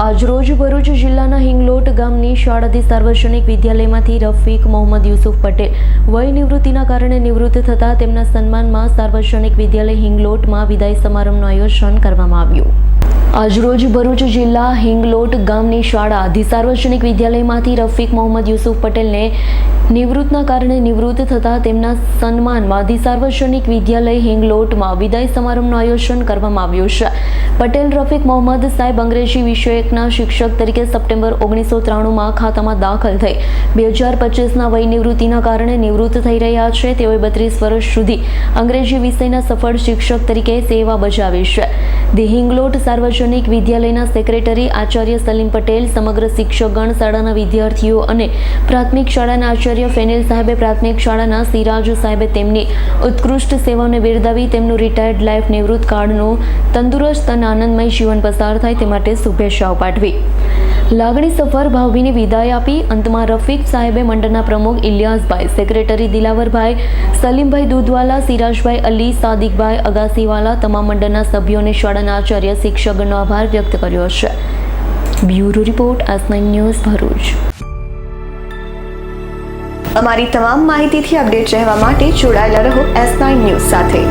આજરોજ ભરૂચ જિલ્લાના હિંગલોટ ગામની શાળાથી સાર્વજનિક વિદ્યાલયમાંથી રફીક મોહમ્મદ યુસુફ પટેલ વય નિવૃત્તિના કારણે નિવૃત્ત થતા તેમના સન્માનમાં સાર્વજનિક વિદ્યાલય હિંગલોટમાં વિદાય સમારંભનું આયોજન કરવામાં આવ્યું. આજરોજ ભરૂચ જિલ્લા હિંગલોટ ગામની શાળા સાર્વજનિક વિદ્યાલયમાંથી રફીક મોહમ્મદ યુસુફ પટેલને નિવૃત્તના કારણે નિવૃત્ત થતા તેમના સન્માનમાં ધી સાર્વજનિક વિદ્યાલય હિંગલોટમાં વિદાય સમારંભનું આયોજન કરવામાં આવ્યું છે. પટેલ, રફીક મોહમ્મદ સાહેબ અંગ્રેજી વિષયકના શિક્ષક તરીકે સપ્ટેમ્બર ઓગણીસો ત્રાણુંમાં ખાતામાં દાખલ થઈ. બે હજાર પચીસના વય નિવૃત્તિના કારણે નિવૃત્ત થઈ રહ્યા છે. તેઓએ બત્રીસ વર્ષ સુધી અંગ્રેજી વિષયના સફળ શિક્ષક તરીકે સેવા બજાવી છે. ધી હિંગલોટ સાર્વજનિક વિદ્યાલયના સેક્રેટરી આચાર્ય સલીમ પટેલ, સમગ્ર શિક્ષકગણ, શાળાના વિદ્યાર્થીઓ અને પ્રાથમિક શાળાના આચાર્ય ફેનિલ સાહેબે, પ્રાથમિક શાળાના સિરાજ સાહેબે તેમની ઉત્કૃષ્ટ સેવાઓને બિરદાવી તેમનું રિટાયર્ડ લાઈફ નિવૃત્ત કાળનું તંદુરસ્ત અને આનંદમય જીવન પસાર થાય તે માટે શુભેચ્છાઓ પાઠવી. લાગણી સફર ભાવભીને વિદાય આપી અંતમાં રફીક સાહેબે મંડળના પ્રમુખ ઇલિયાસભાઈ, સેક્રેટરી દિલાવરભાઈ, સલીમભાઈ દૂધવાલા, સિરાજભાઈ અલી, સાદિકભાઈ અગાસીવાલા તમામ મંડળના સભ્યોને શાળાના આચાર્ય શિક્ષકનો આભાર વ્યક્ત કર્યો છે. બ્યુરો રિપોર્ટ આસ ન્યૂઝ ભરૂચ. અમારી તમામ માહિતીથી અપડેટ રહેવા માટે જોડાયેલા રહો એસ ન્યૂઝ સાથે.